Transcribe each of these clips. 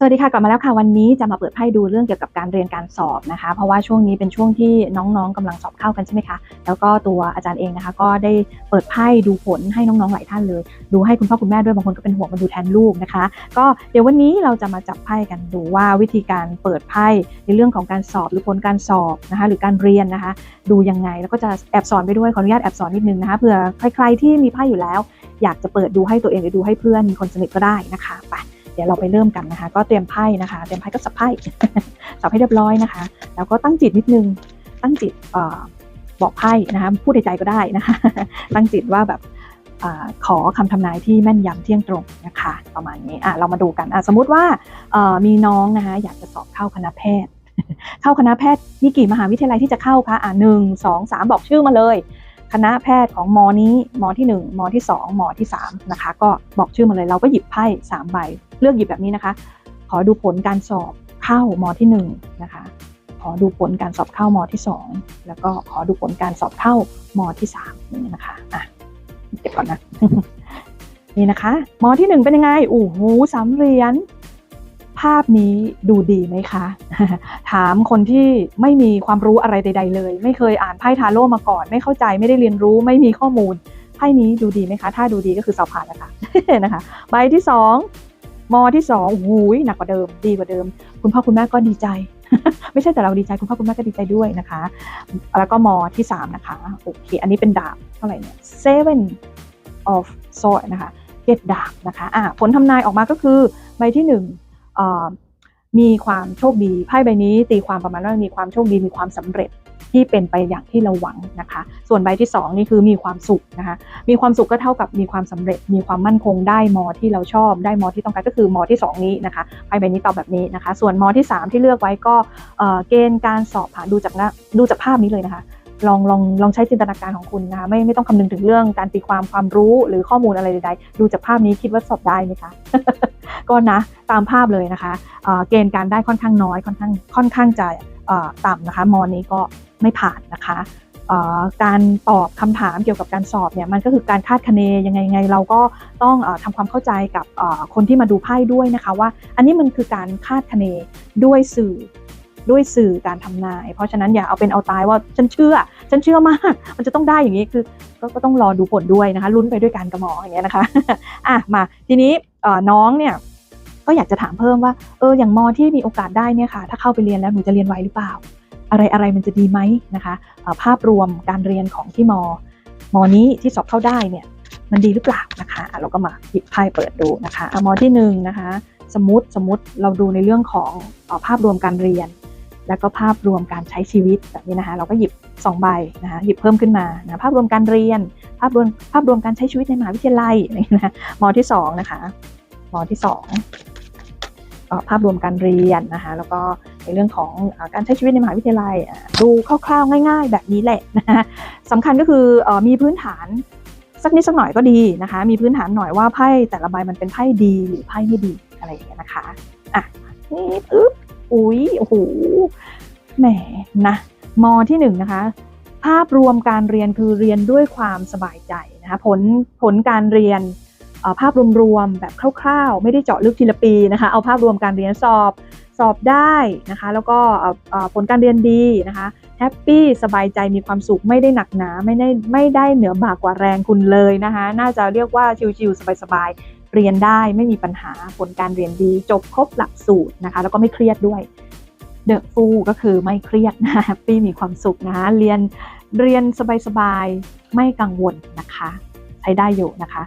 สวัสดีค่ะกลับมาแล้วค่ะวันนี้จะมาเปิดไพ่ดูเรื่องเกี่ยวกับการเรียนการสอบนะคะ เพราะว่าช่วงนี้เป็นช่วงที่น้องๆกำลังสอบเข้ากันใช่ไหมคะแล้วก็ตัวอาจารย์เองนะคะ ก็ได้เปิดไพ่ดูผลให้น้องๆหลายท่านเลย ดูให้คุณพ่อคุณแม่ด้วยบางคนก็เป็นห่วงมาดูแทนลูกนะคะ ก็เดี๋ยววันนี้เราจะมาจับไพ่กันดูว่าวิธีการเปิดไพ่ในเรื่องของการสอบหรือผลการสอบนะคะ หรือการเรียนนะคะ ดูยังไงแล้วก็จะแอบสอนไปด้วยขออนุญาตแอบสอนนิดนึงนะคะเผื่อใครๆที่มีไพ่อยู่แล้ว อยากจะเปิดดูให้ตัวเองหรือดูให้เพื่อนมีคนสนิทก็ได้นะคะไป ดี๋ยวเราไปเริ่มกันนะคะ ก็เตรียมไพ่นะคะ เตรียมไพ่ก็สับไพ่สับให้เรียบร้อยนะคะ แล้วก็ตั้งจิตนิดนึง ตั้งจิตอบอกไพ่นะคะพูดในใจก็ได้นะคะ ตั้งจิตว่าแบบอขอคำทำนายที่แม่นยำเที่ยงตรงนะคะ ประมาณนี้อะเรามาดูกันอะสมมุติว่ามีน้องนะคะอยากจะสอบเข้าคณะแพทย์ เข้าคณะแพทย์มีกี่มหาวิทยาลัยที่จะเข้าคะอะหนึ่งสองสามบอกชื่อมาเลย คณะแพทย์ของมอนี้มอที่1มอที่2มอที่3นะคะก็บอกชื่อมาเลยเราก็หยิบไพ่3ใบ เลือกหยิบแบบนี้นะคะ ขอดูผลการสอบเข้ามอที่1นะคะขอดูผลการสอบเข้ามอที่ 2 แล้วก็ขอดูผลการสอบเข้ามอที่3นี่นะคะอะเก็บก่อนนะนี่นะคะมอที่ 1 เป็นยังไงโอ้โหสามเหรียญ ภาพนี้ดูดีไหมคะ ถามคนที่ไม่มีความรู้อะไรใด ๆ เลย ไม่เคยอ่านไพ่ทาโร่มาก่อน ไม่เข้าใจไม่ได้เรียนรู้ ไม่มีข้อมูลไพ่นี้ดูดีไหมคะ ถ้าดูดีก็คือสอบผ่านแล้วค่ะนะคะใบที่สองมอที่สองหูยหนักกว่าเดิม ดีกว่าเดิม คุณพ่อคุณแม่ก็ดีใจ ไม่ใช่แต่เราดีใจคุณพ่อคุณแม่ก็ดีใจด้วยนะคะ แล้วก็มอที่สามนะคะโอเคอันนี้เป็นดาบเท่าไหร่เนี่ย seven of sword นะคะเจ็ดดาบนะคะอะผลทำนายออกมาก็คือใบที่หนึ่ง มีความโชคดีไพ่ใบนี้ ตีความประมาณว่ามีความโชคดีมีความสำเร็จที่เป็นไปอย่างที่เราหวังนะคะ ส่วนใบที่ 2 นี่คือมีความสุขนะคะ มีความสุขก็เท่ากับมีความสำเร็จ มีความมั่นคงได้มอที่เราชอบ ได้มอที่ต้องการก็คือมอที่ 2 นี้นะคะไพ่ใบนี้ตอบแบบนี้นะคะ ส่วนมอที่ 3 ที่เลือกไว้ก็เเกณฑ์การสอบผ่านดูจากน้าดูจากภาพนี้เลยนะคะ ลองลองลองใช้จินตนาการของคุณนะคะไม่ไม่ต้องคำนึงถึงเรื่องการตีความความรู้หรือข้อมูลอะไรใดๆ ดูจากภาพนี้คิดว่าสอบได้ไหมคะก็นะตามภาพเลยนะคะเกณฑ์การได้ค่อนข้างน้อยค่อนข้างค่อนข้างจะต่ำนะคะมอนี้ก็ไม่ผ่านนะคะการตอบคำถามเกี่ยวกับการสอบเนี่ยมันก็คือการคาดคะเนยังไงยังไงเราก็ต้องออทำความเข้าใจกับคนที่มาดูไพ่ด้วยนะคะว่า อันนี้มันคือการคาดคะเนด้วยสื่อ ด้วยสื่อการทำนาย เพราะฉะนั้นอย่าเอาเป็นเอาตายว่าฉันเชื่อ ฉันเชื่อมาก มันจะต้องได้อย่างนี้คือก็ก็ต้องรอดูผลด้วยนะคะลุ้นไปด้วยกันกับหมออย่างเงี้ยนะคะอะมาทีนี้น้องเนี่ยก็อยากจะถามเพิ่มว่าเอออย่างมอที่มีโอกาสได้เนี่ยค่ะถ้าเข้าไปเรียนแล้วหนูจะเรียนไหวหรือเปล่า อะไรอะไรมันจะดีไหมนะคะภาพรวมการเรียนของที่มอ มอนี้ที่สอบเข้าได้เนี่ยมันดีหรือเปล่านะคะะเราก็มาหยิบไพ่เปิดดูนะคะอะมอที่หนึ่งนะคะสมมติสมมติเราดูในเรื่องของอภาพรวมการเรียน แล้วก็ภาพรวมการใช้ชีวิตแบบนี้นะคะ เราก็หยิบ2ใบนะคะหยิบเพิ่มขึ้นมานะภาพรวมการเรียน ภาพรวมภาพรวมการใช้ชีวิตในมหาวิทยาลัยอะไรอย่างเงี้ยนะคะมที่สองนะคะมที่สองภาพรวมการเรียนนะคะแล้วก็ในเรื่องของอการใช้ชีวิตในมหาวิทยาลัยดูคร่าวๆ ง่าย ๆ แบบนี้แหละนะคะสำคัญก็คือเออมีพื้นฐานสักนิดสักหน่อยก็ดีนะคะ มีพื้นฐานหน่อยว่าไพ่แต่ละใบมันเป็นไพ่ดีหรือไพ่ไม่ดีอะไรอย่างเงี้ยนะคะอะนี่ปึ๊บ อุ้ยโอ้โหแหมนะมที่หนึ่งนะคะ ภาพรวมการเรียนคือเรียนด้วยความสบายใจนะคะผลผลการเรียนภาพรวมๆแบบคร่าวๆ ไม่ได้เจาะลึกทีละปีนะคะเอาภาพรวมการเรียนสอบสอบได้นะคะแล้วก็ผลการเรียนดีนะคะแฮปปี้สบายใจมีความสุขไม่ได้หนักหนาไม่ได้ไม่ได้เหนือบ่ากว่าแรงคุณเลยนะคะน่าจะเรียกว่าชิวๆสบายๆ เรียนได้ไม่มีปัญหาผลการเรียนดีจบครบหลักสูตรนะคะ แล้วก็ไม่เครียดด้วยเดอะฟูก็คือไม่เครียดนะแฮปปี้มีความสุขนะเรียนเรียนสบายๆไม่กังวลนะคะ ใช้ได้อยู่นะคะ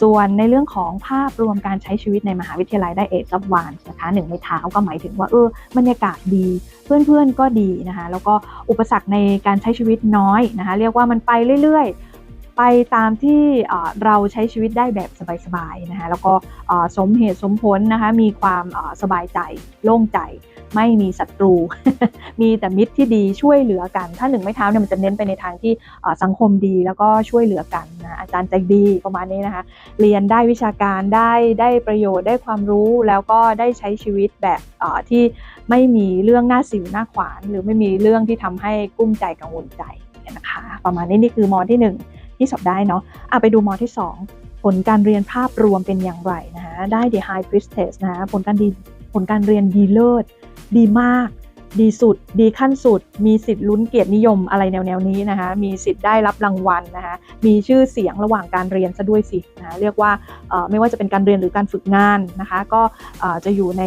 ส่วนในเรื่องของภาพรวมการใช้ชีวิตในมหาวิทยาลัยได้เอซับวานนะคะหนึ่งในเท้าก็หมายถึงว่าเออบรรยากาศดีเพื่อนๆก็ดีนะคะ แล้วก็อุปสรรคในการใช้ชีวิตน้อยนะคะ เรียกว่ามันไปเรื่อยๆ ไปตามที่เราใช้ชีวิตได้แบบสบายๆนะคะแล้วก็สมเหตุสมผลนะคะมีความสบายใจโล่งใจ ไม่มีศัตรู มีแต่มิตรที่ดีช่วยเหลือกัน ถ้าหนึ่งไม่เท้าเนี่ยมันจะเน้นไปในทางที่สังคมดีแล้วก็ช่วยเหลือกันนะอาจารย์ใจดีประมาณนี้นะคะเรียนได้วิชาการได้ได้ประโยชน์ได้ความรู้แล้วก็ได้ใช้ชีวิตแบบที่ไม่มีเรื่องหน้าสิวหน้าขวาน หรือไม่มีเรื่องที่ทำให้กุ้มใจกังวลใจนะคะประมาณนี้นี่คือมอที่หนึ่ง ที่สอบได้เนาะอะไปดูมอที่สองผลการเรียนภาพรวมเป็นอย่างไรนะคะได้ The High Priestess นะคะผลการดีผลการเรียนดีเลิศดีมาก ดีสุด ดีขั้นสุด มีสิทธิ์ลุ้นเกียรตินิยมอะไรแนวๆนี้นะคะ มีสิทธิ์ได้รับรางวัลนะคะ มีชื่อเสียงระหว่างการเรียนซะด้วยสินะะเรียกว่าไม่ว่าจะเป็นการเรียนหรือการฝึกงานนะคะ ก็จะอยู่ใน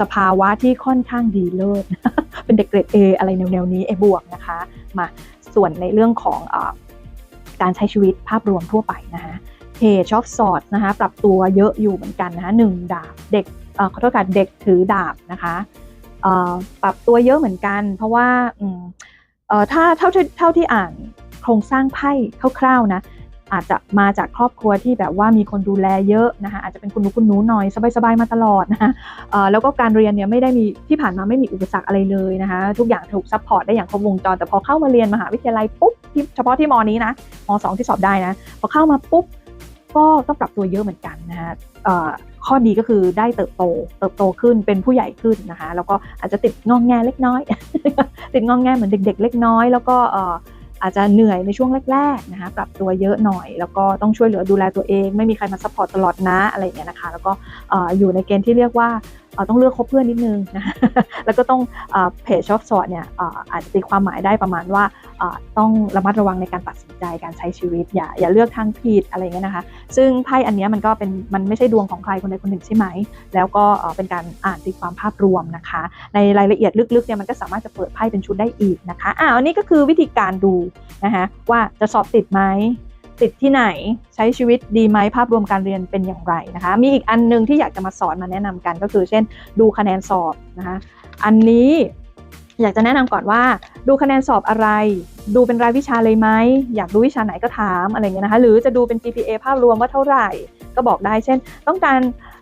สภาวะที่ค่อนข้างดีเลิศ เป็นเด็กเกรด A อะไรแนวๆนี้ A บวกนะคะ มาส่วนในเรื่องของอ การใช้ชีวิตภาพรวมทั่วไปนะคะเพจชอบสอดนะคะปรับตัวเยอะอยู่เหมือนกันนะคะหนึ่งดาบเด็กเอ่อขอโทษค่ะเด็กถือดาบนะคะเอ่อปรับตัวเยอะเหมือนกัน เพราะว่าอืมเอ่อถ้าเท่าที่เท่าที่อ่านโครงสร้างไพ่คร่าวๆนะอาจจะมาจากครอบครัวที่แบบว่ามีคนดูแลเยอะนะคะอาจจะเป็นคุณหนูคุณหนูหน่อยสบายๆมาตลอดนะคะเอ่อแล้วก็การเรียนเนี่ยไม่ได้มีที่ผ่านมาไม่มีอุปสรรคอะไรเลยนะคะทุกอย่างถูกซัพพอร์ตได้อย่างครบวงจรแต่พอเข้ามาเรียนมหาวิทยาลัยปุ๊บ ที่เฉพาะที่มอนี้นะมสองที่สอบได้นะพอเข้ามาปุ๊บก็ต้องปรับตัวเยอะเหมือนกันนะคะข้อดีก็คือได้เติบโต เติบโตขึ้นเป็นผู้ใหญ่ขึ้นนะคะ แล้วก็อาจจะติดงองแงเล็กน้อย ติดงองแงเหมือนเด็ก ๆ เล็กน้อย แล้วก็อาจจะเหนื่อยในช่วงแรกๆนะคะปรับตัวเยอะหน่อย แล้วก็ต้องช่วยเหลือดูแลตัวเอง ไม่มีใครมาซัพพอร์ตตลอดนะอะไรอย่างเงี้ยนะคะ แล้วก็อยู่ในเกณฑ์ที่เรียกว่า ต้องเลือกคบเพื่อนนิดนึงนะแล้วก็ต้องเพจชอบสอดเนี่ยอาจจะตีความหมายได้ประมาณว่าต้องระมัดระวังในการตัดสินใจการใช้ชีวิต อย่าอย่าเลือกทางผิดอะไรเงี้ยนะคะ ซึ่งไพ่อันนี้มันก็เป็นมันไม่ใช่ดวงของใครคนใดคนหนึ่งใช่ไหม แล้วก็เอ่อเป็นการอ่านตีความภาพรวมนะคะ ในรายละเอียดลึกๆเนี่ยมันก็สามารถจะเปิดไพ่เป็นชุดได้อีกนะคะอ่าอันนี้ก็คือวิธีการดูนะคะว่าจะสอบติดไหม ติดที่ไหนใช้ชีวิตดีไหมภาพรวมการเรียนเป็นอย่างไรนะคะ มีอีกอันหนึงที่อยากจะมาสอนมาแนะนำกันก็คือ เช่น ดูคะแนนสอบนะคะอันนี้อยากจะแนะนำก่อนว่า ดูคะแนนสอบอะไร ดูเป็นรายวิชาเลยไหมอยากดูวิชาไหนก็ถามอะไรเงี้ยนะคะหรือจะดูเป็น GPA ภาพรวมว่าเท่าไหร่ ก็บอกได้ เช่น ต้องการ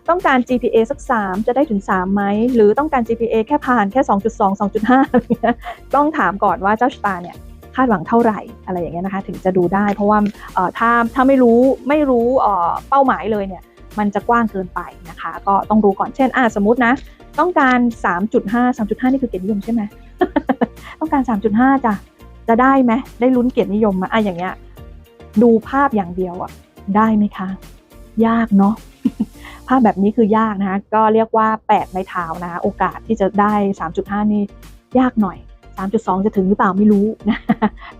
ต้องการ GPA สัก 3 จะได้ถึง3ไหมหรือต้องการ GPA แค่ผ่านแค่ 2.2 2.5อะไรเงี้ยต้องถามก่อนว่าเจ้าชะตาเนี่ย คาดหวังเท่าไหร่อะไรอย่างเงี้ยนะคะถึงจะดูได้ เพราะว่าถ้าถ้าไม่รู้ไม่รู้เป้าหมายเลยเนี่ยมันจะกว้างเกินไปนะคะ ก็ต้องรู้ก่อนเช่นอะสมมตินะ ต้องการ 3.5 3.5 นี่คือเกียรตินิยมใช่ไหมต้องการ 3.5จ้ะจะได้ไหมได้ลุ้นเกียรตินิยมมาอะอย่างเงี้ยดูภาพอย่างเดียวอะได้ไหมคะ ยากเนาะภาพแบบนี้คือยากนะคะก็เรียกว่าแปดไม้เท้านะคะโอกาสที่จะได้ 3.5 นี่ยากหน่อย 3.2 จะถึงหรือเปล่าไม่รู้นะ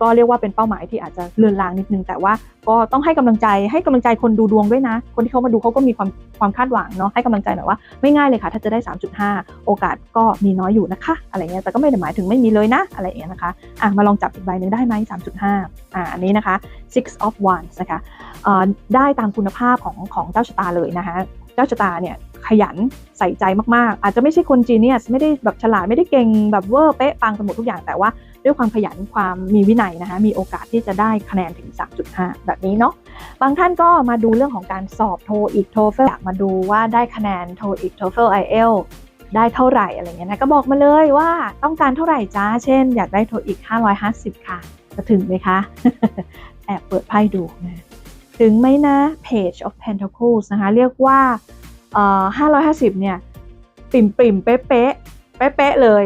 ก็เรียกว่าเป็นเป้าหมายที่อาจจะเลือนลางนิดนึง แต่ว่าก็ต้องให้กำลังใจให้กำลังใจคนดูดวงด้วยนะ คนที่เขามาดูเขาก็มีความความคาดหวังเนาะให้กำลังใจหน่อยว่าไม่ง่ายเลยค่ะ ถ้าจะได้ 3.5 โอกาสก็มีน้อยอยู่นะคะ อะไรเงี้ยแต่ก็ไม่ได้หมายถึงไม่มีเลยนะ อะไรเงี้ยนะคะอะมาลองจับอีกใบหนึ่งได้ไหม3.5อ่าอันนี้นะคะ six of wands นะคะได้ตามคุณภาพของของเจ้าชะตาเลยนะคะเจ้าชะตาเนี่ย ขยันใส่ใจมากๆ อาจจะไม่ใช่คนจีเนียสไม่ได้แบบฉลาดไม่ได้เก่งแบบเวอร์เป๊ะปังไปหมดทุกอย่างแต่ว่าด้วยความขยันความมีวินัยนะคะมีโอกาสที่จะได้คะแนนถึง 3.5 แบบนี้เนาะบางท่านก็มาดูเรื่องของการสอบโทอีกโทเฟลอยากมาดูว่าได้คะแนนโทอีกโทเฟลไอเอลได้เท่าไหร่อะไรเงี้ยนะก็บอกมาเลยว่าต้องการเท่าไหร่จ้าเช่น อยากได้โทอีก 550 ค่ะ จะถึงไหมคะ แอบเปิดไพ่ดูนะถึงไหมนะ Page of Pentacles นะคะ เรียกว่า เอ่อ550เนี่ยปิ่มปิ่มเป๊ะเป๊ะเป๊ะเลย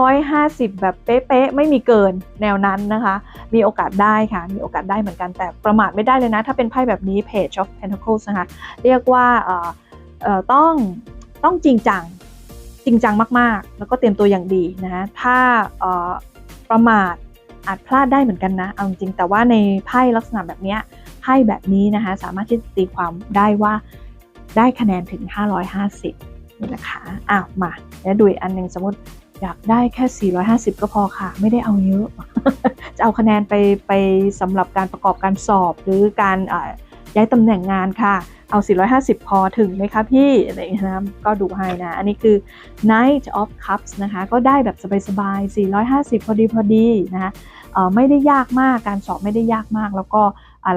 550แบบเป๊ะๆไม่มีเกินแนวนั้นนะคะ มีโอกาสได้ค่ะ มีโอกาสได้เหมือนกันแต่ประมาทไม่ได้เลยนะ ถ้าเป็นไพ่แบบนี้ Page of Pentacles นะคะ เรียกว่าต้องต้องจริงจังจริงจังมากๆ แล้วก็เตรียมตัวอย่างดีนะะถ้าประมาทอาจพลาดได้เหมือนกันนะ เอาจริงแต่ว่าในไพ่ลักษณะแบบนี้ไพ่แบบนี้นะคะ สามารถที่จะตีความได้ว่า ได้คะแนนถึง 550 นี่นะคะอ้าวมาแล้วดูอีกอันหนึ่งสมมติอยากได้แค่ 450 ก็พอค่ะ ไม่ได้เอาเยอะ จะเอาคะแนนไปไปสำหรับการประกอบการสอบ หรือการย้ายตำแหน่งงานค่ะ เอา 450 พอถึงไหมคะพี่ อะไรอย่างเงี้ยนะก็ดูให้นะ อันนี้คือ Knight of Cups นะคะ ก็ได้แบบสบายๆ 450 พอดีพอดีนะคะไม่ได้ยากมาก การสอบไม่ได้ยากมาก แล้วก็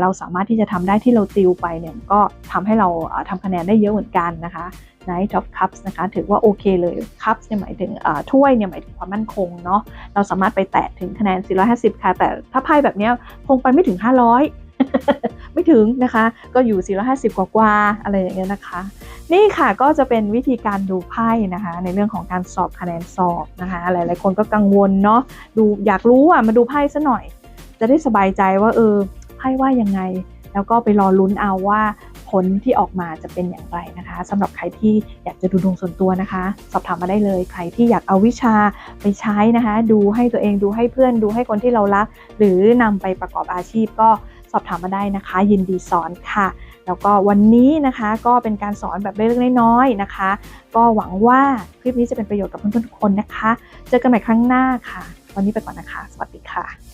เราสามารถที่จะทำได้ที่เราติวไปเนี่ยก็ทำให้เราอ่าทำคะแนนได้เยอะเหมือนกันนะคะ Knight of Cups นะคะ ถือว่าโอเคเลย Cups เนี่ยหมายถึงถ้วยเนี่ยหมายถึงความมั่นคงเนาะเราสามารถไปแตะถึงคะแนน 450 ค่ะ แต่ถ้าไพ่แบบนี้คงไปไม่ถึง 500ไม่ถึงนะคะ ก็อยู่ 450 กว่ากว่าๆอะไรอย่างเงี้ยนะคะ นี่ค่ะก็จะเป็นวิธีการดูไพ่นะคะ ในเรื่องของการสอบคะแนนสอบนะคะ หลาย ๆ คนก็กังวลเนาะดูอยากรู้อะมาดูไพ่ซะหน่อย จะได้สบายใจว่าเออ ไพ่ว่ายังไง แล้วก็ไปรอลุ้นเอาว่าผผลที่ออกมาจะเป็นอย่างไรนะคะสำหรับใครที่อยากจะดูดวงส่วนตัวนะคะ สอบถามมาได้เลย ใครที่อยากเอาวิชาไปใช้นะคะ ดูให้ตัวเองดูให้เพื่อนดูให้คนที่เรารัก หรือนำไปประกอบอาชีพก็สอบถามมาได้นะคะ ยินดีสอนค่ะ แล้วก็วันนี้นะคะก็เป็นการสอนแบบเล็กๆน้อยๆนะคะ ก็หวังว่าคลิปนี้จะเป็นประโยชน์กับเพื่อนๆทุกคนนะคะ เจอกันใหม่ครั้งหน้าค่ะ วันนี้ไปก่อนนะคะ สวัสดีค่ะ